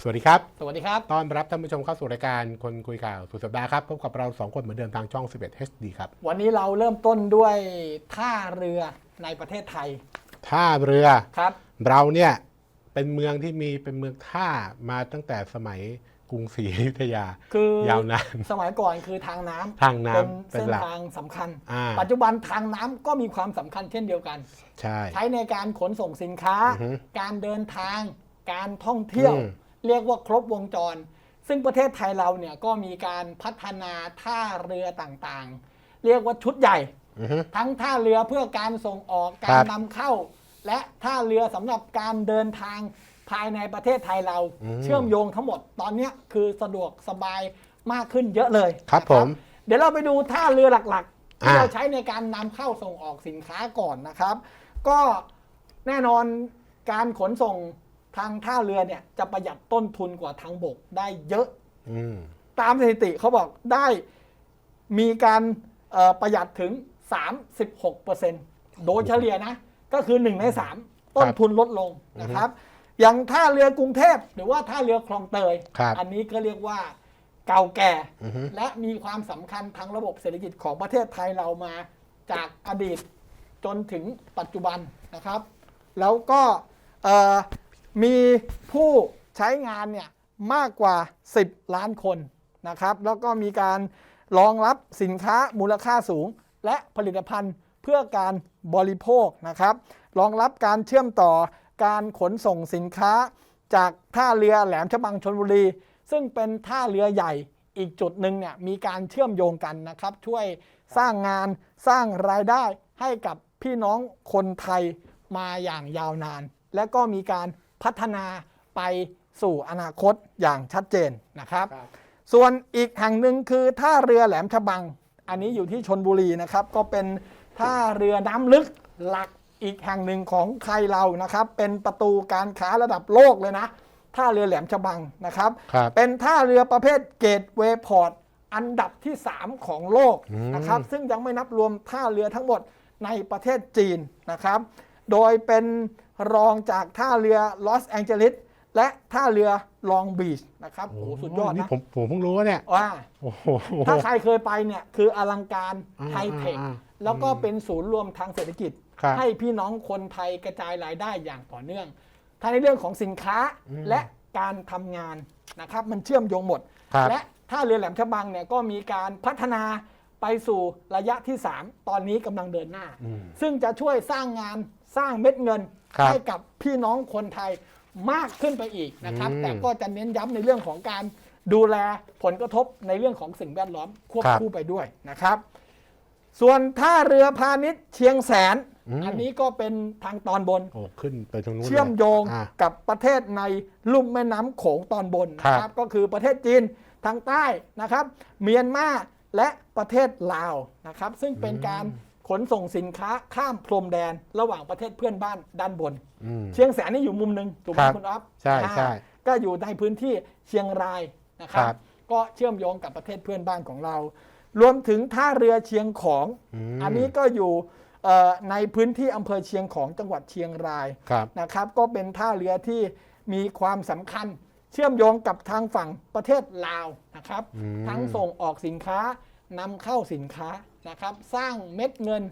สวัสดีครับ สวัสดีครับ ต้อนรับท่านผู้ชมเข้าสู่รายการคนคุยข่าวสุดสัปดาห์ครับ พบกับเราสองคนเหมือนเดิมทางช่อง 11 HD ครับ วันนี้เราเริ่มต้นด้วยท่าเรือในประเทศไทย ท่าเรือ ครับ เราเนี่ยเป็นเมืองที่มีเป็นเมืองท่ามาตั้งแต่สมัยกรุงศรีอยุธยา คือยาวนาน สมัยก่อนคือทางน้ำทางน้ำเป็นเป็นเส้นหลักทางสำคัญอ่าปัจจุบันทางน้ำก็มีความสำคัญเช่นเดียวกัน ใช่ ใช้ในการขนส่งสินค้าอือฮึการเดินทาง การท่องเที่ยวอืม เรียกว่าครบวงจร ซึ่งประเทศไทยเราเนี่ยก็มีการพัฒนาท่าเรือต่างๆ เรียกว่าชุดใหญ่อือฮึทั้งท่าเรือเพื่อการส่งออกครัการบ นำเข้า และท่าเรือสำหรับการเดินทางภายในประเทศไทยเราอืมเชื่อมโยงทั้งหมดตอนเนี้ยคือสะดวกสบายมากขึ้นเยอะเลยครับนะผม เดี๋ยวเราไปดูท่าเรือหลักๆ ที่อ่า เราใช้ในการนำเข้าส่งออกสินค้าก่อนนะครับ ก็แน่นอนการขนส่ง ทางท่าเรือเนี่ยจะประหยัดต้นทุนกว่าทางบกได้เยอะ อืม ตามสถิติเขาบอกได้มีการเอ่อประหยัดถึง 36%โดยเฉลี่ยนะ ก็คือ 1 ใน 3 ต้นทุนลดลงนะครับ อย่างท่าเรือกรุงเทพหรือว่าท่าเรือคลองเตย ครับอันนี้ก็เรียกว่าเก่าแก่ อือฮึ และมีความสำคัญทางระบบเศรษฐกิจของประเทศไทยเรามาจากอดีตจนถึงปัจจุบันนะครับ แล้วก็เอ่อ มีผู้ใช้งานเนี่ยมากกว่า 10 ล้านคนนะครับ แล้วก็มีการรองรับสินค้ามูลค่าสูง และผลิตภัณฑ์เพื่อการบริโภคนะครับ รองรับการเชื่อมต่อการขนส่งสินค้า จากท่าเรือแหลมฉบังชนบุรี ซึ่งเป็นท่าเรือใหญ่อีกจุดหนึ่งเนี่ยมีการเชื่อมโยงกันนะครับ ช่วยสร้างงานสร้างรายได้ให้กับพี่น้องคนไทยมาอย่างยาวนาน และก็มีการ พัฒนาไปสู่อนาคตอย่างชัดเจนนะครับ ส่วนอีกแห่งหนึ่งคือท่าเรือแหลมฉบัง อันนี้อยู่ที่ชนบุรีนะครับ ก็เป็นท่าเรือน้ำลึกหลักอีกแห่งหนึ่งของไทยเรานะครับ เป็นประตูการค้าระดับโลกเลยนะ ท่าเรือแหลมฉบังนะครับครับเป็นท่าเรือประเภทเกตเวย์พอร์ตอันดับที่ 3 ของโลกอืมนะครับ ซึ่งยังไม่นับรวมท่าเรือทั้งหมดในประเทศจีนนะครับ โดยเป็น รองจากท่าเรือลอสแองเจลิสและท่าเรือลองบีชนะครับโอ้โหสุดยอดนี่นะผมผมเพิ่งรู้ว่าเนี่ยว่า โอ้โห ถ้าใครเคยไปเนี่ยคืออลังการอ่าไฮเทคอ่าแล้วก็เป็นศูนย์รวมทางเศรษฐกิจ ครับให้พี่น้องคนไทยกระจายรายได้อย่างต่อเนื่องทั้งในเรื่องของสินค้าอืมและการทำงานนะครับ มันเชื่อมโยงหมด ครับ และท่าเรือแหลมฉบังเนี่ยก็มีการพัฒนาไปสู่ระยะที่ 3 ตอนนี้กำลังเดินหน้า อืมซึ่งจะช่วยสร้างงาน สร้างเม็ดเงินครับให้กับพี่น้องคนไทยมากขึ้นไปอีกนะครับอืมแต่ก็จะเน้นย้ำในเรื่องของการดูแลผลกระทบในเรื่องของสิ่งแวดล้อมควบครับคู่ไปด้วยนะครับ ส่วนท่าเรือพาณิชย์เชียงแสนอืมอันนี้ก็เป็นทางตอนบนโอ้ขึ้นไปตรงนู้นลเชื่อมโยงอ่ากับประเทศในลุ่มแม่น้ำโขงตอนบนครับนะครับ ก็คือประเทศจีนทางใต้นะครับ เมียนมาและประเทศลาวนะครับ ซึ่งเป็นการ ขนส่งสินค้าข้ามพรมแดนระหว่างประเทศเพื่อนบ้านด้านบน อืม เชียงแสนนี่อยู่มุมหนึ่งถูกไหมครับคุณอ๊อฟใช่อ่าใช่ก็อยู่ในพื้นที่เชียงรายนะครับครับก็เชื่อมโยงกับประเทศเพื่อนบ้านของเรา รวมถึงท่าเรือเชียงของมอันนี้ก็อยู่เอ่อในพื้นที่อำเภอเชียงของจังหวัดเชียงรายครับ นะครับ ก็เป็นท่าเรือที่มีความสำคัญ เชื่อมโยงกับทางฝั่งประเทศลาวนะครับ อืม ทั้งส่งออกสินค้านำเข้าสินค้า นะครับ สร้างเม็ดเงิน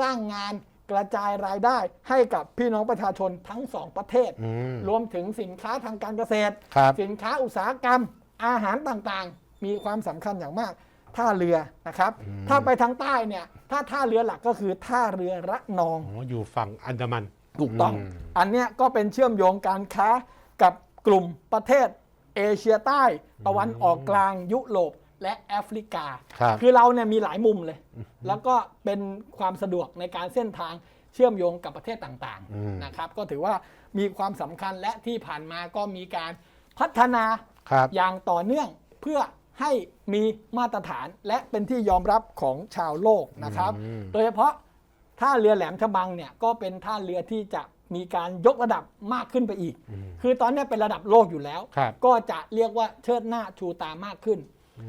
สร้างงานกระจายรายได้ให้กับพี่น้องประชาชนทั้งสองประเทศอืมรวมถึงสินค้าทางการเกษตรครับสินค้าอุตสาหกรรม อาหารต่างๆ มีความสำคัญอย่างมาก ท่าเรือนะครับ ถ้าไปทางใต้เนี่ย ถ้าท่าเรือหลักก็คือท่าเรือระนองอ๋ออยู่ฝั่งอันดามัน ถูกต้องอืมอันเนี้ยก็เป็นเชื่อมโยงการค้ากับกลุ่มประเทศเอเชียใต้ ตะวันออกกลางยุโรป และแอฟริกา ครับคือเราเนี่ยมีหลายมุมเลย แล้วก็เป็นความสะดวกในการเส้นทางเชื่อมโยงกับประเทศต่างอืม ๆนะครับ ก็ถือว่ามีความสำคัญและที่ผ่านมาก็มีการพัฒนา ครับ อย่างต่อเนื่องเพื่อให้มีมาตรฐานและเป็นที่ยอมรับของชาวโลกนะครับ อืม โดยเฉพาะท่าเรือแหลมฉบังเนี่ยก็เป็นท่าเรือที่จะมีการยกระดับมากขึ้นไปอีก คือตอนนี้เป็นระดับโลกอยู่แล้ว ครับ ก็จะเรียกว่าเชิดหน้าชูตามากขึ้น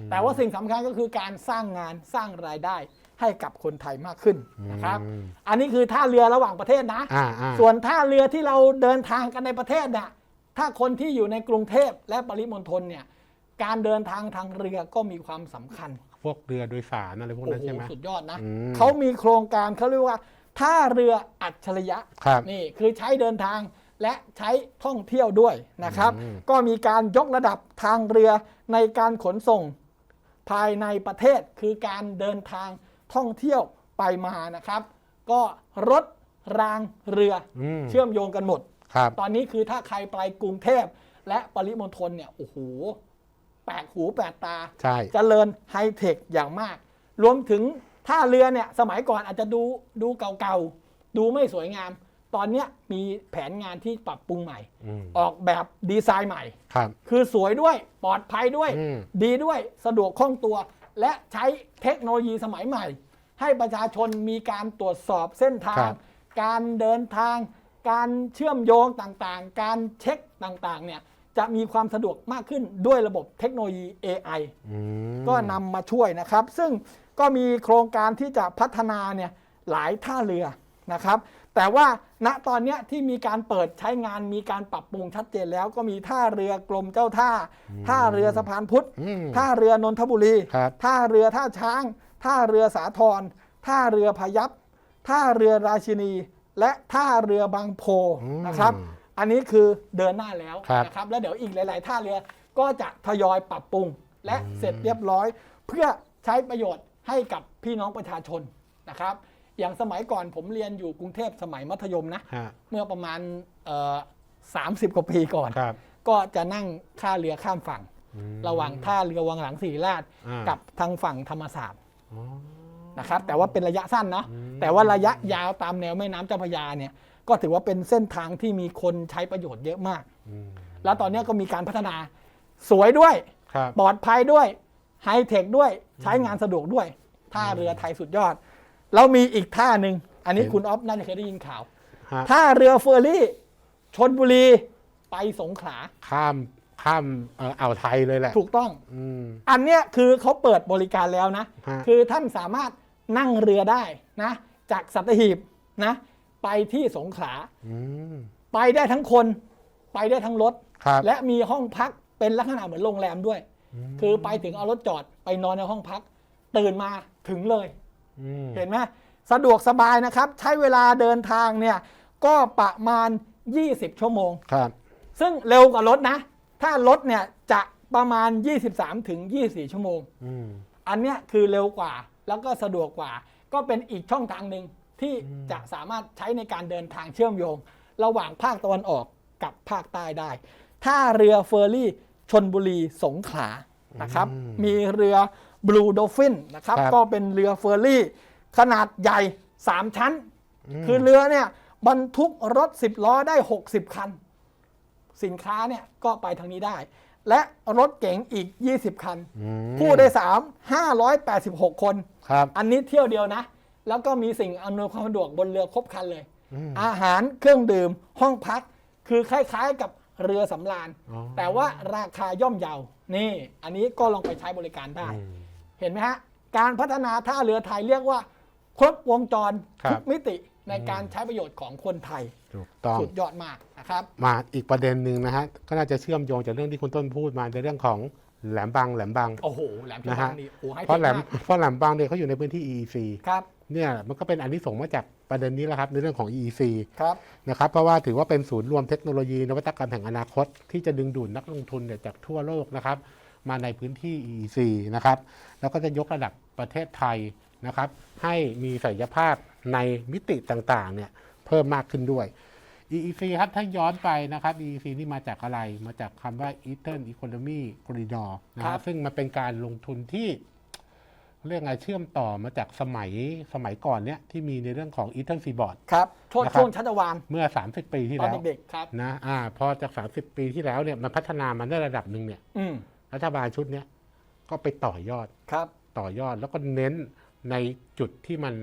แต่ว่าสิ่งสำคัญก็คือการสร้างงานสร้างรายได้ให้กับคนไทยมากขึ้นนะครับอืมอันนี้คือท่าเรือระหว่างประเทศนะอ่าอ่าส่วนท่าเรือที่เราเดินทางกันในประเทศเนี่ยถ้าคนที่อยู่ในกรุงเทพและปริมณฑลเนี่ยการเดินทางทางเรือก็มีความสำคัญ พวกเรือโดยสารอะไรพวกโอ้นั้นโหใช่ไหมสุดยอดนะอืมเขามีโครงการเขาเรียกว่าท่าเรืออัจฉริยะครับนี่คือใช้เดินทาง และใช้ท่องเที่ยวด้วยนะครับอืมก็มีการยกระดับทางเรือในการขนส่งภายในประเทศ คือการเดินทางท่องเที่ยวไปมานะครับ ก็รถรางเรืออมเชื่อมโยงกันหมดครับตอนนี้คือถ้าใครไปกรุงเทพและปริมณฑลเนี่ยโอ้โหแปลกหูแปลกตาใช่เจริญไฮเทคอย่างมาก รวมถึงท่าเรือเนี่ยสมัยก่อนอาจจะดูดูเก่าๆ ดูไม่สวยงาม ตอนเนี้ยมีแผนงานที่ปรับปรุงใหม่ อืมออกแบบดีไซน์ใหม่ ครับ คือสวยด้วยปลอดภัยด้วย อืม ดีด้วยสะดวกคล่องตัว และใช้เทคโนโลยีสมัยใหม่ ให้ประชาชนมีการตรวจสอบเส้นทาคง รับ การเดินทาง การเชื่อมโยงต่างๆ การเช็คต่างๆเนี่ยจะมีความสะดวกมากขึ้นด้วยระบบเทคโนโลยี AI อืมก็นำมาช่วยนะครับ ซึ่งก็มีโครงการที่จะพัฒนาเนี่ยหลายท่าเรือนะครับ แต่ว่าณตอนเนี้ยที่มีการเปิดใช้งานมีการปรับปรุงชัดเจนแล้วก็มีท่าเรือกรมเจ้าท่า ท่าเรือสะพานพุทธอืมท่าเรือนนทบุรีครับท่าเรือท่าช้าง ท่าเรือสาทรท่าเรือพยัพท่าเรือราชินี และท่าเรือบางโพอืมนะครับ อันนี้คือเดินหน้าแล้วครับนะครับแล้วเดี๋ยวอีกหลาย ๆ ท่าเรือก็จะทยอยปรับปรุง และเสร็จเรียบร้อย เพื่อใช้ประโยชน์ให้กับพี่น้องประชาชนนะครับ อย่างสมัยก่อนผมเรียนอยู่กรุงเทพสมัยมัธยมนะ ฮะเมื่อประมาณสามสิบกว่าปีก่อน ครับก็จะนั่งค่าเรือข้ามฝั่ง อืม ระหว่างท่าเรือวังหลังศรีราชอ่ากับทางฝั่งธรรมศาสตร์อ๋อ นะครับ แต่ว่าเป็นระยะสั้นเนาะอืม แต่ว่าระยะยาวตามแนวแม่น้ำเจ้าพระยาเนี่ยก็ถือว่าเป็นเส้นทางที่มีคนใช้ประโยชน์เยอะมาก อืมแล้วตอนนี้ก็มีการพัฒนาสวยด้วย ครับ ปลอดภัยด้วยไฮเทคด้วยใช้งานสะดวกด้วยท่าเรือไทยสุดยอด แล้วมีอีกท่าหนึ่ง อันนี้คุณออฟน่าจะเคยได้ยินข่าว ฮะท่าเรือเฟอร์รี่ชนบุรีไปสงขลา ข้ามข้ามเอ่ออ่าวไทยเลยแหละถูกต้อง อืม อันเนี้ยคือเขาเปิดบริการแล้วนะ ฮะ คือท่านสามารถนั่งเรือได้นะ จากสัตหีบนะ ไปที่สงขลา อืมไปได้ทั้งคน ไปได้ทั้งรถ ครับ และมีห้องพักเป็นลักษณะเหมือนโรงแรมด้วย คือไปถึงเอารถจอดไปนอนในห้องพัก ตื่นมาถึงเลยอืม เห็นไหมสะดวกสบายนะครับ ใช้เวลาเดินทางเนี่ยก็ประมาณ 20 ชั่วโมงครับ ซึ่งเร็วกว่ารถนะ ถ้ารถเนี่ยจะประมาณ 23ถึง24 ชั่วโมงอืมอันเนี้ยคือเร็วกว่าแล้วก็สะดวกกว่า ก็เป็นอีกช่องทางหนึ่งที่จะสามารถใช้ในการเดินทางเชื่อมโยง ระหว่างภาคตะวันออกกับภาคใต้ได้ท่าเรือเฟอร์รี่ชนบุรีสงขลานะครับ มีเรือ บลูโดฟินนะครับครับ ก็เป็นเรือเฟอร์รี่ ขนาดใหญ่ 3 ชั้นมคือเรือเนี่ยบรรทุกรถ 10 ล้อได้ 60 คัน สินค้าเนี่ยก็ไปทางนี้ได้ และรถเก๋งอีก 20 คันอืมผู้โดยสาร586 คน ครับ อันนี้เที่ยวเดียวนะ แล้วก็มีสิ่งอำนวยความสะดวกบนเรือครบครันเลยอืมอาหารเครื่องดื่มห้องพัก คือคล้ายๆกับเรือสำราญ อ๋อ แต่ว่าราคาย่อมเยา นี่ อันนี้ก็ลองไปใช้บริการได้ อืม เห็นไหมฮะ การพัฒนาท่าเรือไทยเรียกว่าครบวงจรครับทุกมิติในการใช้ประโยชน์ของคนไทยถูกต้องสุดยอดมากนะครับ มาอีกประเด็นหนึ่งนะฮะก็น่าจะเชื่อมโยงจากเรื่องที่คุณต้นพูดมาในเรื่องของแหลมบางแหลมบางโอ้โหแหลมฉนะบัฮะงนี่โอ้ให้เพราะแหลมมากเพราะแหลมบางเนี่ยเขาอยู่ในพื้นที่ EEC ครับเนี่ยมันก็เป็นอันที่ส่งส์มาจากประเด็นนี้แหละครับในเรื่องของ EEC ครับนะครับเพราะว่าถือว่าเป็นศูนย์รวมเทคโนโลยีนวัตกรรมแห่งอนาคต ที่จะดึงดูดนักลงทุนเนี่ยจากทั่วโลกนะครับ มาในพื้นที่ EEC นะครับแล้วก็จะยกระดับประเทศไทยนะครับให้มีศักยภาพในมิติต่างๆเนี่ยเพิ่มมากขึ้นด้วย EEC ครับถ้าย้อนไปนะครับ EEC นี่มาจากอะไร มาจากคำว่า Eastern Economy Corridor นะคครัรับบซึ่งมันเป็นการลงทุนที่เรียกไงเชื่อมต่อมาจากสมัยสมัยก่อนเนี่ยที่มีในเรื่องของ Eastern Seaboard ครับช่วงนะครับช่วงชัชวานเมื่อ 30 ปีที่ตอนแล้วเด็กๆครับนะอ่าพอจาก 30 ปีที่แล้วเนี่ยมันพัฒนามาได้ระดับหนึ่งเนี่ยอืม รัฐบาลชุดเนี้ยก็ไปต่อยอดครับต่อยอดแล้วก็เน้นในจุดที่มัน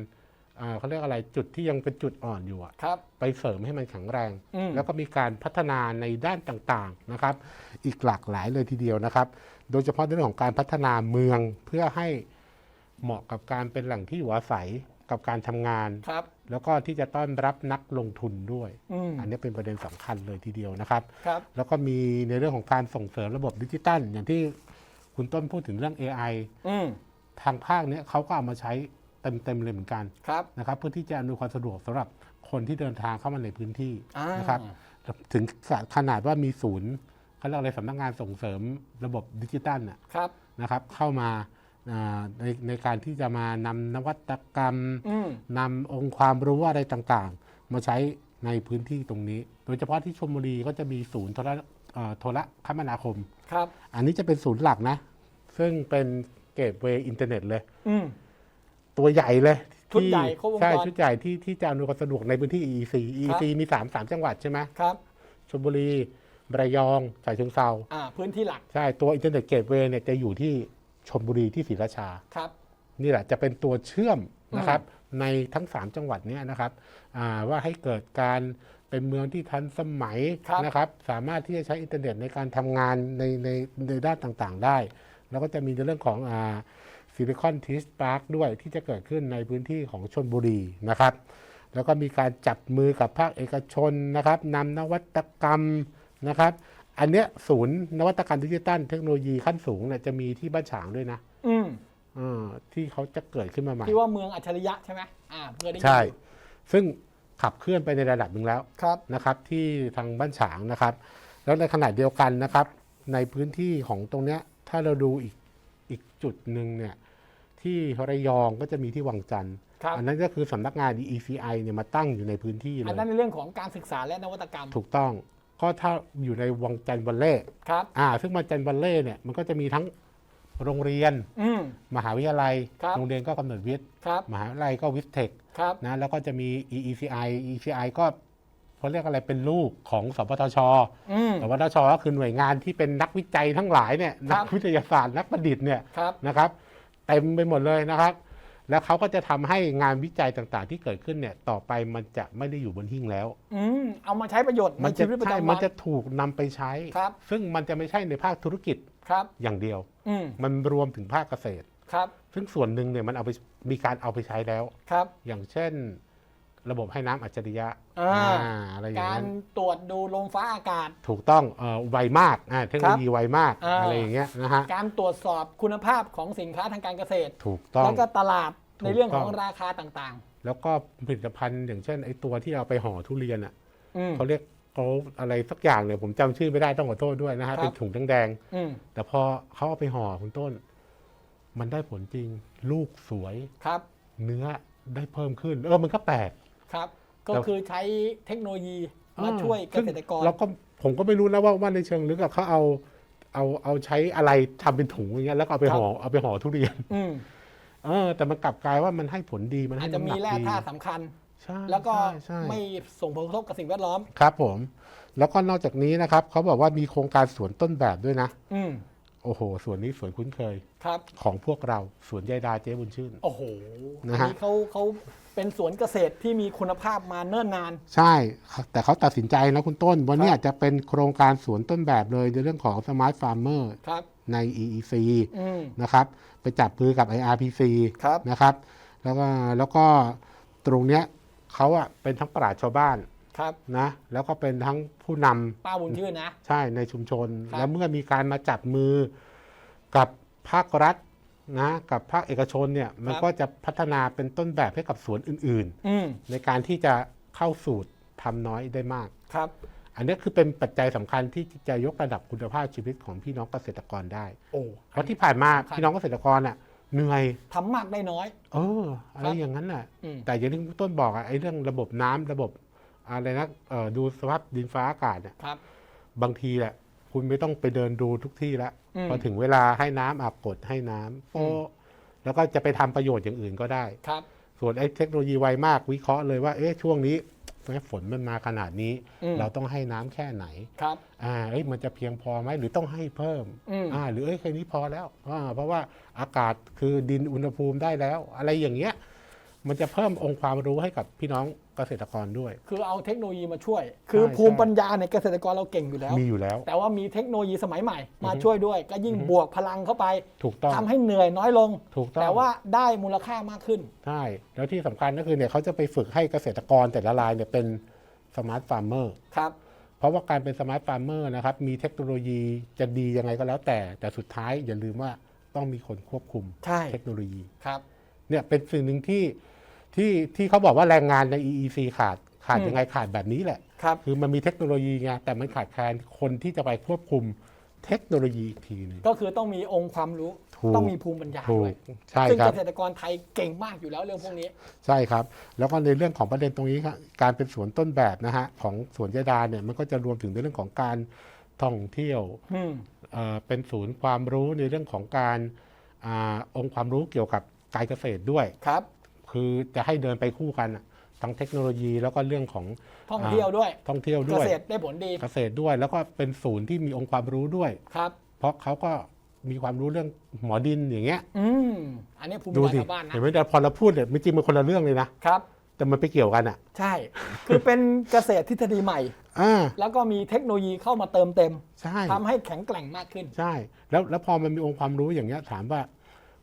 อ่าเขาเรียกอะไรจุดที่ยังเป็นจุดอ่อนอยู่อะครับไปเสริมให้มันแข็งแรงอืมแล้วก็มีการพัฒนาในด้านต่างๆนะครับ อีกหลากหลายเลยทีเดียวนะครับ โดยเฉพาะในเรื่องของการพัฒนาเมืองเพื่อให้เหมาะกับการเป็นแหล่งที่อยู่อาศัยกับการทำงานครับ แล้วก็ที่จะต้อนรับนักลงทุนด้วยอืมอันนี้เป็นประเด็นสำคัญเลยทีเดียวนะครับครับแล้วก็มีในเรื่องของการส่งเสริมระบบดิจิตัล อย่างที่คุณต้นพูดถึงเรื่อง AI อืมทางภาคเนี้ยเขาก็เอามาใช้เต็มๆเลยเหมือนกันครับนะครับ เพื่อที่จะอำนวยความสะดวกสำหรับคนที่เดินทางเข้ามาในพื้นที่อ่านะครับ ถึงขนาดว่ามีศูนย์เขาเรียกอะไรสำนักงานส่งเสริมระบบดิจิตัลน่ะครับนะครับ เข้ามาอ่า ในในการที่จะมานำนวัตกรรมอืมนำองค์ความรู้อะไรต่างๆ มาใช้ในพื้นที่ตรงนี้ โดยเฉพาะที่ชลบุรีก็จะมีศูนย์โทรเอ่อโทรคมนาคมครับ อันนี้จะเป็นศูนย์หลักนะ ซึ่งเป็นเกตเวย์อินเทอร์เน็ตเลยอืมตัวใหญ่เลยชุดที่ใหญ่ครบวงจรใช่ชุดใหญ่ที่ที่จะอำนวยความสะดวกในพื้นที่ EEC EEC มี3 3จังหวัดใช่ไหมครับชลบุรีระยองฉะเชิงเซาอ่าพื้นที่หลัก ใช่ ตัวอินเทอร์เน็ตเกตเวย์เนี่ยจะอยู่ที่ ชลบุรีที่ศรีราชา ครับ นี่แหละจะเป็นตัวเชื่อมนะครับในทั้ง 3 จังหวัดเนี้นะครับอ่าว่าให้เกิดการเป็นเมืองที่ทันสมัยครับ นะครับ สามารถที่จะใช้อินเทอร์เน็ตในการทำงานในในในด้านต่างๆ ได้ แล้วก็จะมีในเรื่องของซิลิคอนทิสปาร์คด้วยที่จะเกิดขึ้นในพื้นที่ของชนบุรีนะครับ แล้วก็มีการจับมือกับภาคเอกชนนะครับนำนวัตกรรมนะครับ อันเนี้ยศูนย์นวัตกรรมดิจิตัลเทคโนโลยีขั้นสูงเนี่ยจะมีที่บ้านฉางด้วยนะอืมอ่าที่เขาจะเกิดขึ้นมาใหม่ที่ว่าเมืองอัจฉริยะใช่ไหมอ่าเพื่อได้ยินใช่อยู่ซึ่งขับเคลื่อนไปในระดับหนึ่งแล้วครับ นะครับ ที่ทางบ้านฉางนะครับ แล้วในขณะเดียวกันนะครับ ในพื้นที่ของตรงเนี้ยถ้าเราดูอีกอีกจุดหนึ่งเนี่ยที่ระยองก็จะมีที่วังจันทร์ครับ อันนั้นก็คือสำนักงาน ECI เนี่ยมาตั้งอยู่ในพื้นที่เลอันย นั้นในเรื่องของการศึกษาและนวัตกรรม ถูกต้อง ก็ถ้าอยู่ในวังจันทร์วันเล่ครับ อ่า ซึ่งวังจันทร์วันเล่เนี่ยมันก็จะมีทั้งโรงเรียน อืม มหาวิทยาลัย ครับ โรงเรียนก็กำเนิดวิทย์ ครับ มหาวิทยาลัยก็วิทย์เทคครับ นะแล้วก็จะมี EECI ECI ก็เขาเรียกอะไรเป็นลูกของสปทช อืม สปทชก็คือหน่วยงานที่เป็นนักวิจัยทั้งหลายเนี่ยครันับกวิทยาศาสตร์นักประดิษฐ์เนี่ยครับ นะครับเต็มไปหมดเลยนะครับ แล้วเขาก็จะทำให้งานวิจัยต่างๆ ที่เกิดขึ้นเนี่ยต่อไปมันจะไม่ได้อยู่บนหิ้งแล้วอืมเอามาใช้ประโยชน์ในมันจะชีวิตประใช่จำมัวันนจะถูกนำไปใช้ครับซึ่งมันจะไม่ใช่ในภาคธุรกิจครับอย่างเดียวอืมมันรวมถึงภาคเกษตรครับ ซึ่งส่วนหนึ่งเนี่ยมันเอาไปมีการเอาไปใช้แล้วครับ อย่างเช่น ระบบให้น้ำอัจฉริยะอ่าอ่าอะไรอย่างการนั้น ตรวจดูลมฟ้าอากาศ ถูกต้องเอ่อไวมากอ่าเทคโนโลยีไวมากอ่า อะไรอย่างเงี้ยนะฮะการตรวจสอบคุณภาพของสินค้าทางการเกษตร ถูกต้อง แล้วก็ตลาดถูกในเรื่องของต้อง ราคาต่างแล้วก็ผลิตภัณฑ์อย่างเช่นไอ้ตัวที่เอาไปห่อทุเรียนอะๆ อืม เขาเรียกโกลอะไรสักอย่างเนี่ยผมจำชื่อไม่ได้ต้องขอโทษด้วยนะฮะครับเป็นถุงแดงอืมๆแต่พอเขาเอาไปห่อคุณต้น มันได้ผลจริง ลูกสวย ครับ เนื้อได้เพิ่มขึ้น เออมันก็แปลก ครับ ก็แต่คือใช้เทคโนโลยีมาอ่ช่วยเกษตรกรซึ่งเราก็ผมก็ไม่รู้นะว่าว่าในเชิงลึกอะเขาเอาเอาเอาใช้อะไรทำเป็นถุงอย่างเงี้ยแล้วก็เอาไปห่อเอาไปห่อทุเรียนอืมเออ แต่มันกลับกลายว่ามันให้ผลดีมันอาให้จจะน้ำหมีนักแร่ดีธาตุสำคัญใช่แล้วก็ใช่ใช่ไม่ส่งผลกระทบกับสิ่งแวดล้อมครับผม แล้วก็นอกจากนี้นะครับเขาบอกว่ามีโครงการสวนต้นแบบด้วยนะอืม โอ้โหสวนนี้สวนคุ้นเคย ครับ ของพวกเราสวนยายดาเจ๊บุญชื่น โอ้โหนะฮะอัเขาเขาเป็นสวนเกษตรที่มีคุณภาพมาเนิ่นนาน ใช่ แต่เขาตัดสินใจนะคุณต้น วันนี้ครับจะเป็นโครงการสวนต้นแบบเลยในเรื่องของ Smart Farmer ครับ ใน EEC อืม นะครับไปจับมือกับ IRPC ครับ นะครับ แล้วก็แล้วก็ตรงเนี้ยเขาอะเป็นทั้งปราชญ์ชาวบ้าน ครับนะแล้วก็เป็นทั้งผู้นำป้าบุญชื่นนะ ใช่ในชุมชน ครับ แล้วเมื่อมีการมาจับมือกับภาครัฐนะกับภาคเอกชนเนี่ยมันก็จะพัฒนาเป็นต้นแบบให้กับสวนอื่น อืมๆ ในการที่จะเข้าสูตรทำน้อยได้มาก ครับ อันนี้คือเป็นปัจจัยสำคัญที่จะยกระดับคุณภาพชีวิตของพี่น้องเกษตรกรได้ โอ้เพราะที่ผ่านมาสำคัญพี่น้องเกษตรกรอะเหนื่อยทำมากได้น้อย เอออะไรครับอย่างนั้นน่ะ อืมแต่อย่างที่ต้นบอกอะไอ้เรื่องระบบน้ำระบบ อะไรนะเอ่อดูสภาพดินฟ้าอากาศเนี่ยครับ บางทีแหละ คุณไม่ต้องไปเดินดูทุกที่แล้วอืม พอถึงเวลาให้น้ำอาบกดให้น้ำโอ้อืมแล้วก็จะไปทำประโยชน์อย่างอื่นก็ได้ ครับ ส่วนไอ้เทคโนโลยีไวมากวิเคราะห์เลยว่าเอ๊ะช่วงนี้แม้ฝนมันมาขนาดนี้ อืม เราต้องให้น้ำแค่ไหน ครับ อ่าเอ้ยมันจะเพียงพอไหมหรือต้องให้เพิ่มอืมอ่าหรือเอ้ยแค่นี้พอแล้วอ่าเพราะว่าอากาศคือดินอุณหภูมิได้แล้ว อะไรอย่างเงี้ย มันจะเพิ่มองค์ความรู้ให้กับพี่น้องเกษตรกรด้วย คือเอาเทคโนโลยีมาช่วย คือใช่ภูมิปัญญาในยเกษตรกรเราเก่งอยู่แล้ว มีอยู่แล้ว แต่ว่ามีเทคโนโลยีสมัยใหม่ มาอือฮึช่วยด้วย ก็ยิ่งอือฮึบวกพลังเข้าไปถูกต้องทำให้เหนื่อยน้อยลง ถูกต้อง แต่ว่าได้มูลค่ามากขึ้น ใช่ แล้วที่สำคัญก็คือเนี่ยเขาจะไปฝึกให้เกษตรกรแต่ละรายเนี่ยเป็นสมาร์ทฟาร์มเมอร์ ครับ เพราะว่าการเป็นสมาร์ทฟาร์มเมอร์นะครับ มีเทคโนโลยีจะดียังไงก็แล้วแต่ แต่สุดท้ายอย่าลืมว่าต้องมีคนควบคุมใช่เทคโนโลยี ครับ เนี่ยเป็นสิ่งหนึ่งที่ ที่ที่เขาบอกว่าแรงงานใน EEC ขาดขาดอืมยังไงขาดแบบนี้แหละ ครับคือมันมีเทคโนโลยีไงแต่มันขาดแคลนคนที่จะไปควบคุมเทคโนโลยีอีกทีหนึง ก็คือต้องมีองค์ความรู้ถูก ต้องมีภูมิปัญญาถูด้วกยใช่ซึ่งครัเกบษตรกรไทยเก่งมากอยู่แล้วเรื่องพวกนี้ ใช่ครับ แล้วก็ในเรื่องของประเด็นตรงนี้ครับการเป็นสวนต้นแบบนะฮะของสวนยายดาเนี่ยมันก็จะรวมถึงในเรื่องของการท่องเที่ยวอืม เอ่อเป็นศูนย์ความรู้ในเรื่องของการอาองค์ความรู้เกี่ยวกับการเกษตรด้วย ครับ คือจะให้เดินไปคู่กันอะทั้งเทคโนโลยีแล้วก็เรื่องของท่องเที่ยวด้วย ท่องเที่ยวเกด้วยษตรได้ผลดีเกษตรด้วย แล้วก็เป็นศูนย์ที่มีองค์ความรู้ด้วย ครับ เพราะเขาก็มีความรู้เรื่องหมอดินอย่างเงี้ย อืมอันนี้ภูมิดูปัญสิญาชาวบ้านนะเห็นไหมแต่พอเราพูดเนี่ยจริงๆมันคนละเรื่องเลยนะครับ แต่มันไปเกี่ยวกันอะใช่ คือเป็นเกษตรทฤษฎีใหม่ อ่าแล้วก็มีเทคโนโลยีเข้ามาเติมเต็มใช่ ทำให้แข็งแกร่งมากขึ้น ใช่ แล้วแล้วพอมันมีองค์ความรู้อย่างเงี้ยถามว่า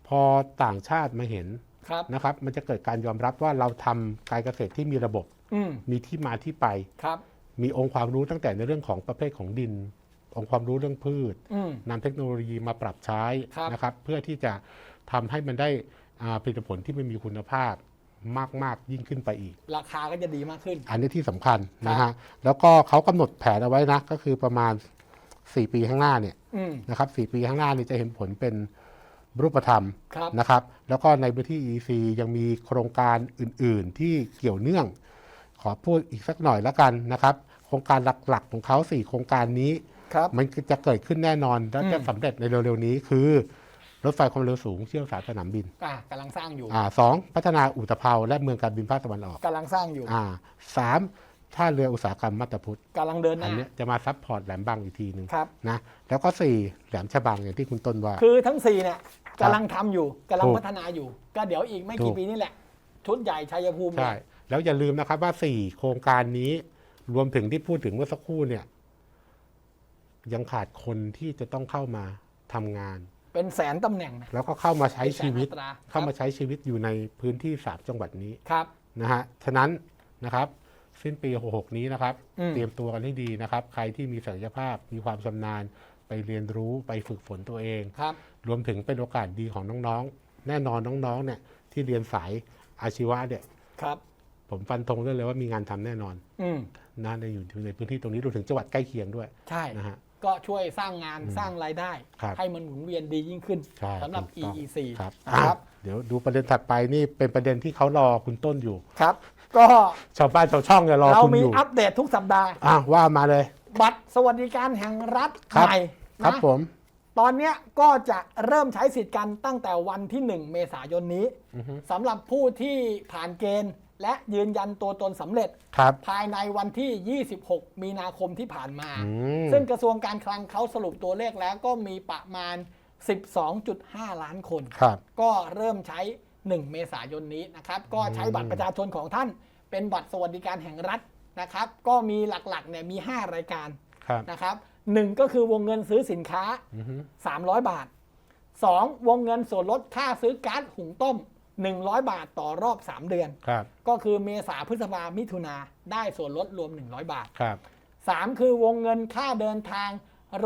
พอต่างชาติมาเห็น ครับนะครับ มันจะเกิดการยอมรับว่าเราทำการเกษตรที่มีระบบ อืมมีที่มาที่ไป ครับ มีองค์ความรู้ตั้งแต่ในเรื่องของประเภทของดิน องค์ความรู้เรื่องพืชอืม นำเทคโนโลยีมาปรับใช้ครับ นะครับ เพื่อที่จะทำให้มันได้อ่าผลิตผลที่มันมีคุณภาพมาก ๆ ยิ่งขึ้นไปอีก ราคาก็จะดีมากขึ้น อันนี้ที่สำคัญนะฮะแล้วก็เขากำหนดแผนเอาไว้นะ ก็คือประมาณ 4 ปีข้างหน้าเนี่ยอืมนะครับ4ปีข้างหน้านี่จะเห็นผลเป็น รูปธรรมครับนะครับ แล้วก็ในพื้นที่ EC ยังมีโครงการอื่น ๆ ที่เกี่ยวเนื่อง ขอพูดอีกสักหน่อยแล้วกันนะครับ โครงการหลัก ๆ ของเขา4โครงการนี้ครับมันจะเกิดขึ้นแน่นอนและอืมจะสำเร็จในเร็ว ๆ นี้คือรถไฟความเร็วสูงเชื่อมสายสนามบินอ่ากำลังสร้างอยู่อ่าสองพัฒนาอุตภาวและเมืองการบินภาคตะวันออกกำลังสร้างอยู่อ่าสามท่าเรืออุตสาหกรรมมัตตพุทธกำลังเดินหอันน้าเนี้ยจะมาซับพอร์ตแหลมบางอีกทีหนึ่งครับนะแล้วก็สี่แหลมฉบังอย่างที่คุณต้นว่า คือทั้งสี่เนี่ยครับ กำลังทำอยู่กำลังถูกพัฒนาอยู่ ก็เดี๋ยวอีกไม่ถูกี่กปีนี่แหละ ชุดใหญ่ชัยภูมิใช่แล้วอย่าลืมนะครับว่าสี่โครงการนี้รวมถึงที่พูดถึงเมื่อสักครู่เนี่ย ยังขาดคนที่จะต้องเข้ามาทำงาน เป็นแสนตำแหน่งนะแล้วก็เข้ามาใช้เป็นแสนชีวิตอัตราเข้ามาครับใช้ชีวิตอยู่ในพื้นที่สามจังหวัดนี้ครับนะฮะฉะนั้นนะครับ สิ้นปี 66 นี้นะครับอืมเตรียมตัวกันให้ดีนะครับ ใครที่มีศักยภาพมีความชำนาญ ไปเรียนรู้ไปฝึกฝนตัวเองครับ รวมถึงเป็นโอกาสดีของน้องๆ แน่นอนน้องๆเนี่ยที่เรียนสายอาชีวะเนี่ยครับ ผมฟันธงได้เลยว่ามีงานทำแน่นอนอืมนะในอยู่ในพื้นที่ตรงนี้รวมถึงจังหวัดใกล้เคียงด้วย ใช่นะฮะก็ช่วยสร้างงานสร้างรายได้ครับให้มันหมุนเวียนดียิ่งขึ้นใช่สำหรับถูกต้อง EEC ครับนะครับอะเดี๋ยวดูประเด็นถัดไปนี่เป็นประเด็นที่เขารอคุณต้นอยู่ครับ ก็ชาวบ้านชาวช่องเนี่ยรอเราคุณมีอยู่อัปเดตทุกสัปดาห์อะว่ามาเลย บัตรสวัสดิการแห่งรัฐครับใหม่ ครับนะผม ตอนเนี้ยก็จะเริ่มใช้สิทธิ์กันตั้งแต่วันที่ 1 เมษายนนี้อือฮึสำหรับผู้ที่ผ่านเกณฑ์ และยืนยันตัวตนสำเร็จครับ ภายในวันที่ 26 มีนาคมที่ผ่านมาอืมซึ่งกระทรวงการคลังเขาสรุปตัวเลขแล้วก็มีประมาณ 12.5 ล้านคนครับก็เริ่มใช้ 1 เมษายนนี้นะครับ ก็ใช้บัตรประชาชนของท่าน เป็นบัตรสวัสดิการแห่งรัฐนะครับ ก็มีหลักๆเนี่ยมี 5 รายการครับนะครับ หนึ่งก็คือวงเงินซื้อสินค้าอือฮึ300 บาท 2. วงเงินส่วนลดค่าซื้อก๊าซหุงต้ม 100 บาทต่อรอบ 3 เดือน ครับก็คือเมษาพฤษภามิถุนาได้ส่วนลดรวม 100 บาท ครับ 3 คือวงเงินค่าเดินทาง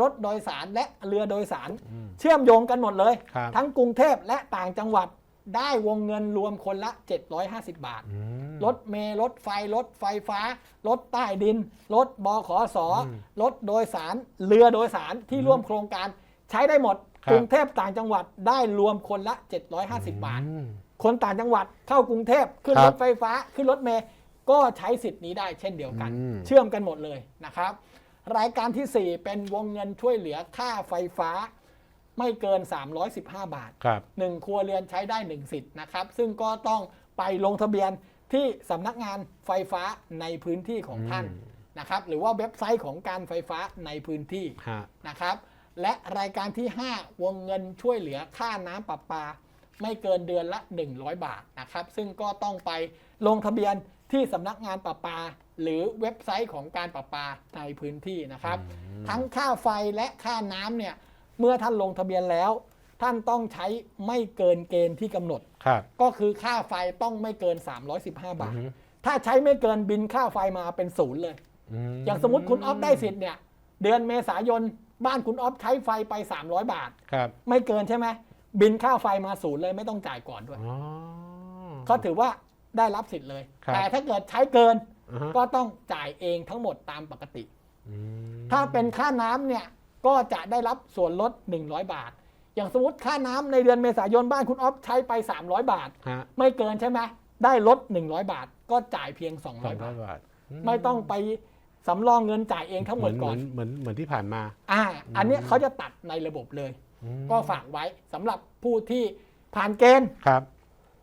รถโดยสารและเรือโดยสารเชื่อมโยงกันหมดเลย ครับ ทั้งกรุงเทพและต่างจังหวัดได้วงเงินรวมคนละ 750 บาท อืม รถเมล์รถไฟรถไฟฟ้า รถใต้ดิน รถบขสอืมรถโดยสารเรือโดยสารที่ร่วมโครงการใช้ได้หมดครับกรุงเทพต่างจังหวัดได้รวมคนละ 750 บาทอืมคนต่างจังหวัดเข้ากรุงเทพขึ้นครัรบถไฟฟ้าขึ้นรถเมล์ก็ใช้สิทธิ์นี้ได้เช่นเดียวกันอืมเชื่อมกันหมดเลยนะครับ รายการทีสี่ 4 เป็นวงเงินช่วยเหลือค่าไฟฟ้าไม่เกิน 315 บาทครับหนึ่งครัวเรือนใช้ได้หนึ่งสิทธิ์นะครับ ซึ่งก็ต้องไปลงทะเบียน ที่สำนักงานไฟฟ้าในพื้นที่ของท่านอืมนะครับ หรือว่าเว็บไซต์ของการไฟฟ้าในพื้นที่ฮะ นะครับ และรายการที่ 5 วงเงินช่วยเหลือค่าน้ำประปา ไม่เกินเดือนละ 100 บาทนะครับ ซึ่งก็ต้องไปลงทะเบียนที่สำนักงานประปา หรือเว็บไซต์ของการประปาในพื้นที่นะครับ ทั้งค่าไฟและค่าน้ำเนี่ยเมื่อท่านลงทะเบียนแล้ว ท่านต้องใช้ไม่เกินเกณฑ์ที่กำหนด ครับ ก็คือค่าไฟต้องไม่เกิน 315 บาท อือฮึ ถ้าใช้ไม่เกินบินค่าไฟมาเป็นศูนย์เลยอย่างสมมติคุณออฟได้สิทธิ์เนี่ย เดือนเมษายนบ้านคุณออฟใช้ไฟไป 300 บาท ครับไม่เกินใช่ไหมบินค่าไฟมาศูนย์เลยไม่ต้องจ่ายก่อนด้วย อ๋อเขาถือว่าได้รับสิทธิ์เลย ครับ แต่ถ้าเกิดใช้เกินอ่าฮะก็ต้องจ่ายเองทั้งหมดตามปกติ อืมถ้าเป็นค่าน้ำเนี่ยก็จะได้รับส่วนลด 100 บาท อย่างสมมติค่าน้ำในเดือนเมษายนบ้านคุณออฟใช้ไป 300 บาท ฮะไม่เกินใช่ไหมได้ลด 100 บาท ก็จ่ายเพียง สอง200 ร้บาอยท บาทไม่ต้องไปสำรองเงินจ่ายเองทั้งหมดก่อนเหมือนเหมือนที่ผ่านมาอ่า อันเนี้ยเขาจะตัดในระบบเลย อืมก็ฝากไว้สำหรับผู้ที่ผ่านเกณฑ์ครับ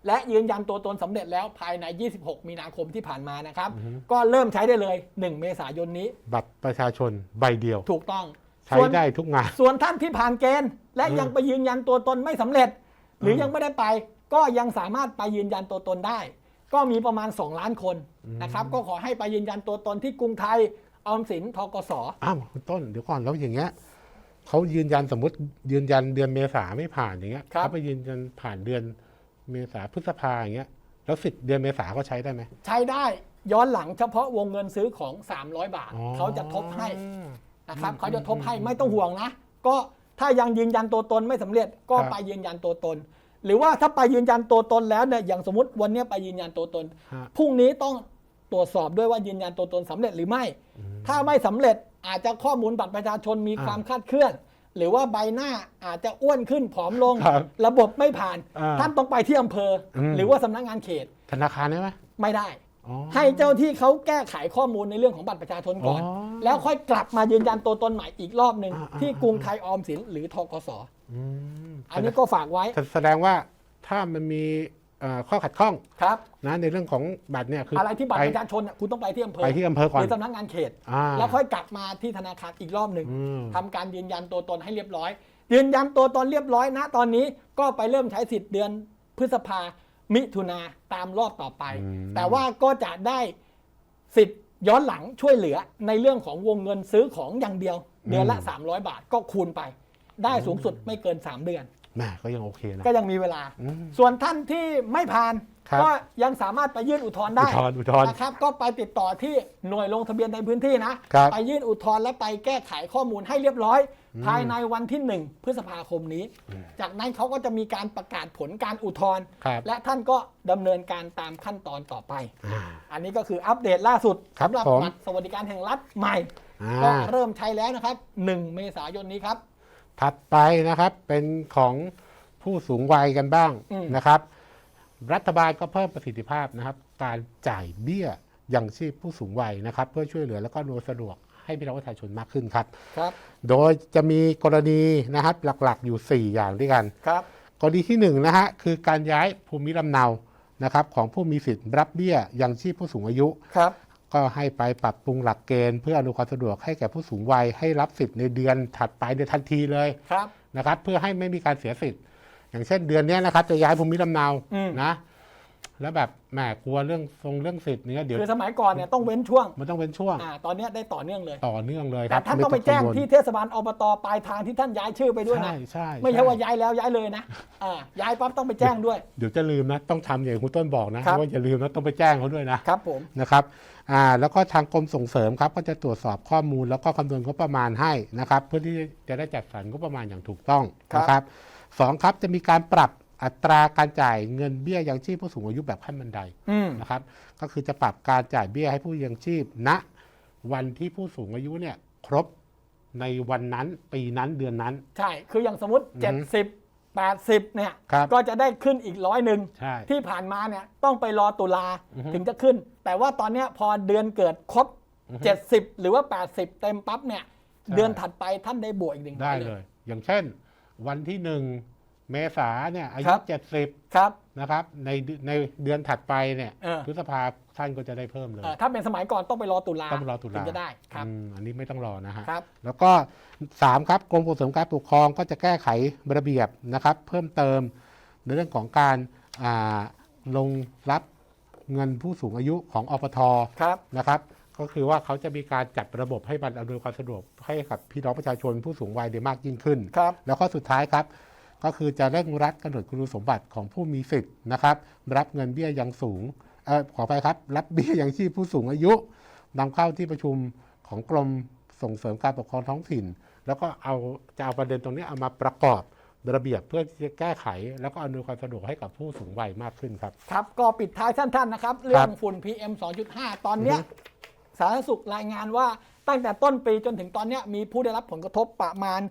และยืนยันตัวตนสำเร็จแล้วภายใน 26 มีนาคมที่ผ่านมานะครับ อือฮึ ก็เริ่มใช้ได้เลย 1 เมษายนนี้บัตรประชาชนใบเดียว ถูกต้อง ใช้ส่วนได้ทุกงาน ส่วนท่านที่ผ่านเกณฑ์ และอืมยังไปยืนยันตัวตนไม่สำเร็จ หรืออมยังไม่ได้ไป ก็ยังสามารถไปยืนยันตัวตนได้ ก็มีประมาณ 2 ล้านคนนะครับ ก็ขอให้ไปยืนยันตัวตนที่กรุงไทยออมสินทกสอ้าวคุณต้นเดี๋ยวก่อนแล้วอย่างเงี้ยเขายืนยันสมมติยืนยันเดือนเมษาไม่ผ่านอย่างเงี้ยครับเขาไปยืนยันผ่านเดือนเมษาพฤษภาอย่างเงี้ยแล้วสิทธิ์เดือนเมษาเขาใช้ได้ไหมใช้ได้ย้อนหลังเฉพาะวงเงินซื้อของ 300 บาทอ๋อเขาจะทบให้ นะครับอืมเขาจะทบให้อืมไม่ต้องห่วงนะ ก็ถ้ายังยืนยันตัวตนไม่สำเร็จก็ครับไปยืนยันตัวตน หรือว่าถ้าไปยืนยันตัวตนแล้วเนี่ยอย่างสมมติวันเนี้ยไปยืนยันตัวตนฮะพรุ่งนี้ต้องตรวจสอบด้วยว่ายืนยันตัวตนสำเร็จหรือไม่ ถ้าไม่สำเร็จอาจจะข้อมูลบัตรประชาชนมีอ่าความคลาดเคลื่อน หรือว่าใบหน้าอาจจะอ้วนขึ้นผอมลงครับระบบไม่ผ่านอ่าท่านต้องไปที่อำเภออมหรือว่าสำนักงานเขต ธนาคารได้ไหมไม่ได้อ๋อ ให้เจ้าที่เขาแก้ไขข้อมูลในเรื่องของบัตรประชาชนก่อนอ๋อแล้วค่อยกลับมายืนยันตัวตนใหม่อีกรอบหนึ่งอ่าอ่าที่กรุงไทยออมสินหรือทกสอืมอันนี้ก็ฝากไว้ แสแสดงว่าถ้ามันมีเอ่อข้อขัดข้องครับนะในเรื่องของบัตรเนี่ยคืออะไรที่บัตรไปประชาชนน่ะคุณต้องไปที่อำเภอไปที่อำเภอก่อนหรือสำนักงานเขตอ่าแล้วค่อยกลับมาที่ธนาคารอีกรอบหนึ่งอืมทำการยืนยันตัวตนให้เรียบร้อย ยืนยันตัวตนเรียบร้อยนะตอนนี้ก็ไปเริ่มใช้สิทธิ์เดือนพฤษภา มิถุนาตามรอบต่อไปอืมแต่ว่าก็จะได้สิทธิ์ย้อนหลังช่วยเหลือในเรื่องของวงเงินซื้อของอย่างเดียว เดือนละ 300 บาทก็คูณไป ได้สูงสุดไม่เกิน 3 เดือนแหม่ก็ยังโอเคนะก็ยังมีเวลาอืมส่วนท่านที่ไม่ผ่าน ครับก็ยังสามารถไปยื่นอุทธรณ์อุได้ทธรณ์อุทธรณ์นะครับก็ไปติดต่อที่หน่วยลงทะเบียนในพื้นที่นะครับไปยื่นอุทธรณ์และไปแก้ไขข้อมูลให้เรียบร้อย ภายในวันที่ 1 พฤษภาคมนี้ จากนั้นเขาก็จะมีการประกาศผลการอุทธรณ์ครับและท่านก็ดำเนินการตามขั้นตอนต่อไปอ่าอันนี้ก็คืออัปเดตล่าสุดครับสำหรับผมบัตรสวัสดิการแห่งรัฐใหม่อ่าก็เริ่มใช้แล้วนะครับ 1 เมษายนนี้ครับถัดไปนะครับเป็นของผู้สูงวัยกันบ้างอืมนะครับ รัฐบาลก็เพิ่มประสิทธิภาพนะครับ การจ่ายเบี้ยยังชีพผู้สูงวัยนะครับ เพื่อช่วยเหลือแล้วก็อำนวยสะดวกให้พี่น้องประชาชนมากขึ้นครับ ครับ โดยจะมีกรณีนะครับหลักๆอยู่ 4 อย่างด้วยกันครับ กรณีที่1นะฮะคือการย้ายภูมิลำเนานะครับของผู้มีสิทธิ์รับเบี้ยยังชีพผู้สูงอายุ ครับ ก็ให้ไปปรับปรุงหลักเกณฑ์เพื่ออำนวยความสะดวกให้แก่ผู้สูงวัยให้รับสิทธิ์ในเดือนถัดไปในทันทีเลยครับนะครับ เพื่อให้ไม่มีการเสียสิทธิ์ อย่างเช่นเดือนเนี้ยนะครับ จะย้ายภูมิลำเนาอืม นะ แล้วแบบแหมกลัวเรื่องทรงเรื่องสิทธิ์เนี้ยเดี๋ยวคือสมัยก่อนเนี่ยต้องเว้นช่วงมันต้องเป็นช่วงอ่าตอนเนี้ยได้ต่อเนื่องเลยต่อเนื่องเลยคแต่รับท่านต้องไปแจ้งม่ที่เทศบาลอบตปลายทางที่ท่านย้ายชื่อไปด้วยใช่นะใช่ไม่ใช่ว่าย้ายแล้วย้ายเลยนะอ่าย้ายปั๊บต้องไปแจ้งด้วย เดี๋ยวจะลืมนะ ต้องทำอย่างคุณต้นบอกนะครับ ว่าอย่าลืมนะต้องไปแจ้งเขาด้วยนะ ครับผม นะครับอ่าแล้วก็ทางกรมส่งเสริมครับก็จะตรวจสอบข้อมูลแล้วก็คำนวณงบประมาณให้นะครับ เพื่อที่จะได้จัดสรรงบประมาณอย่างถูกต้องนะครับ สองครับจะมีการปรับอัตราการจ่ายเงินเบี้ยยังชีพผู้สูงอายุแบบขั้นบันไดอืมนะครับ ก็คือจะปรับการจ่ายเบี้ยให้ผู้ยังชีพณวันที่ผู้สูงอายุเนี่ยครบในวันนั้นปีนั้นเดือนนั้น ใช่ คืออย่างสมมติ อือฮึ70 80 เนี่ย ครับก็จะได้ขึ้นอีกร้อยหนึ่งใช่ที่ผ่านมาเนี่ยต้องไปรอตุลาอือฮึถึงจะขึ้น แต่ว่าตอนเนี้ยพอเดือนเกิดครบ อือฮึ70 หรือว่า 80 เต็มปั๊บเนี่ยใช่เดือนถัดไปท่านได้บวกอีกหนึ่งได้ร้อยเลย อย่างเช่น วันที่หนึ่งเมษาเนี่ยอาคยุรับเจ็ดสิบครับนะครับในเดือนในเดือนถัดไปเนี่ยเออพฤษภาท่านก็จะได้เพิ่มเลยเอ่อถ้าเป็นสมัยก่อนต้องไปรอตุลาต้องรอตุลาถึงจะได้ครับอืมอันนี้ไม่ต้องรอนะฮะครับแล้วก็ 3 ครับกรมส่งเสริมการปกครองก็จะแก้ไขระเบียบนะครับ เพิ่มเติมในเรื่องของการอ่าลงรับเงินผู้สูงอายุของอปทครับนะครับ ก็คือว่าเขาจะมีการจัดระบบให้มันอำนวยความสะดวกให้กับพี่น้องประชาชนผู้สูงวัยได้มากยิ่งขึ้น ครับแล้วก็สุดท้ายครับ ก็คือจะเร่งรัดกำหนดคุณสมบัติของผู้มีสิทธิ์นะครับ รับเงินเบี้ยยังสูงเออขอไปครับ รับเบี้ยยังชีพผู้สูงอายุนำเข้าที่ประชุมของกรมส่งเสริมการปกครองท้องถิ่น แล้วก็เอาจะเอาประเด็นตรงนี้เอามาประกอบระเบียบเพื่อที่จะแก้ไข แล้วก็อำนวยความสะดวกให้กับผู้สูงวัยมากขึ้นครับ ครับก็ปิดท้ายสั้นๆนะครับ เรื่องฝุ่น PM 2.5 ตอนเนี้ยอือฮึ สาธารณสุขรายงานว่าตั้งแต่ต้นปีจนถึงตอนเนี้ยมีผู้ได้รับผลกระทบประมาณ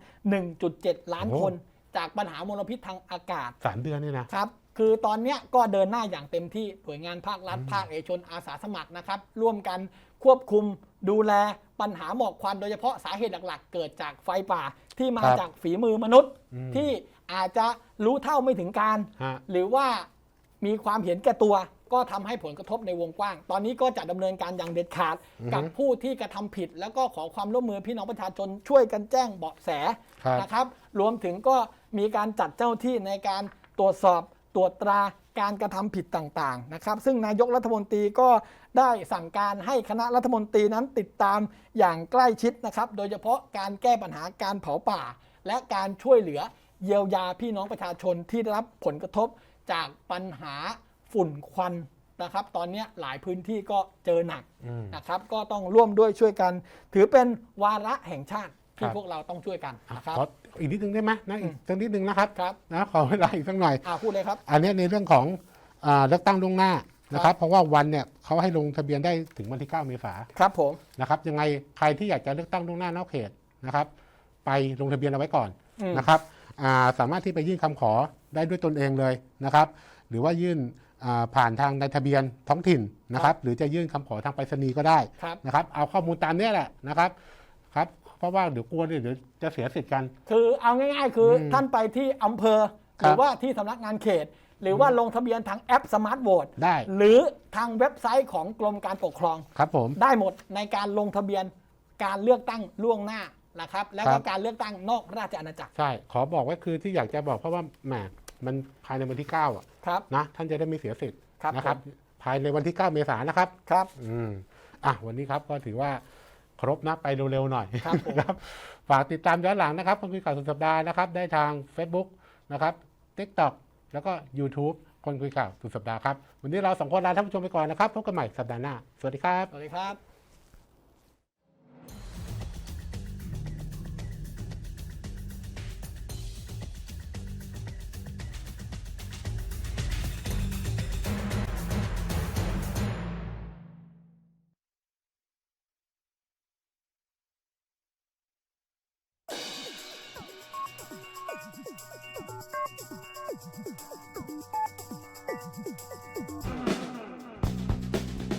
1.7 ล้านคน จากปัญหามลพิษทางอากาศสามเดือนนี่นะครับคือตอนเนี้ยก็เดินหน้าอย่างเต็มที่หน่วยงานภาครัฐภาคเอกชนอาสาสมัครนะครับ ร่วมกันควบคุมดูแลปัญหาหมอกควันโดยเฉพาะสาเหตุหลักๆ เกิดจากไฟป่าที่มาครับจากฝีมือมนุษย์อืมที่อาจจะรู้เท่าไม่ถึงการฮะหรือว่ามีความเห็นแก่ตัว ก็ทำให้ผลกระทบในวงกว้าง ตอนนี้ก็จะดำเนินการอย่างเด็ดขาดอือฮึกับผู้ที่กระทำผิด แล้วก็ขอความร่วมมือพี่น้องประชาชนช่วยกันแจ้งเบาะแสครับนะครับ รวมถึงก็มีการจัดเจ้าหน้าที่ในการตรวจสอบตรวจตราการกระทำผิดต่างๆนะครับ ซึ่งนายกรัฐมนตรีก็ได้สั่งการให้คณะรัฐมนตรีนั้นติดตามอย่างใกล้ชิดนะครับ โดยเฉพาะการแก้ปัญหาการเผาป่า และการช่วยเหลือเยียวยาพี่น้องประชาชนที่ได้รับผลกระทบจากปัญหา ฝุ่นควันนะครับ ตอนนี้หลายพื้นที่ก็เจอหนักอืมนะครับ ก็ต้องร่วมด้วยช่วยกัน ถือเป็นวาระแห่งชาติที่ครับพวกเราต้องช่วยกันนะครับขออีกนิดนึงได้ไหมนะอีกสักนิดนึงนะครับครับนะขอเวลาอีกสักหน่อยอ่าพูดเลยครับ อันเนี้ยในเรื่องของอาเลือกตั้งล่วงหน้านะครับ เพราะว่าวันเนี่ยเขาให้ลงทะเบียนได้ถึงวันที่ 9 เมษายนครับผมนะครับ ยังไงใครที่อยากจะเลือกตั้งล่วงหน้านอกเขตนะครับ ไปลงทะเบียนเอาไว้ก่อนอืมนะครับอ่าสามารถที่ไปยื่นคำขอได้ด้วยตนเองเลยนะครับ หรือว่ายื่นอ่า ผ่านทางในทะเบียนท้องถิ่นนะครับ หรือจะยื่นคำขอทางไปรษณีย์ก็ได้ครับนะครับ เอาข้อมูลตามเนี้ยแหละนะครับครับ เพราะว่าเดี๋ยวกลัวเนี่ยเดี๋ยวจะเสียสิทธิ์กัน คือเอาง่ายๆ คืออมท่านไปที่อำเภอครับหรือว่าที่สำนักงานเขต หรือว่าลงทะเบียนทางแอปสมาร์ทโหวตได้ หรือทางเว็บไซต์ของกรมการปกครองครับผมได้หมดในการลงทะเบียนการเลือกตั้งล่วงหน้านะครับ แล้วก็ครับการเลือกตั้งนอกราชอาณาจักรใช่ขอบอกไว้คือที่อยากจะบอกเพราะว่าแหม มันภายในวันที่9อะครับ นะท่านจะได้ไม่เสียสิทธิ์ครับนะครับผมภายในวันที่ 9 เมษายนนะครับ ครับ อืมอะวันนี้ครับก็ถือว่าครบนะไปเร็วๆหน่อยครับผมครับ ฝากติดตามย้อนหลังนะครับคนคุยข่าวสุดสัปดาห์นะครับ ได้ทาง Facebook นะครับ TikTok แล้วก็ YouTube คนคุยข่าวสุดสัปดาห์ครับ วันนี้เราสองคนลาท่านผู้ชมไปก่อนนะครับพบกันใหม่สัปดาห์หน้า สวัสดีครับ สวัสดีครับ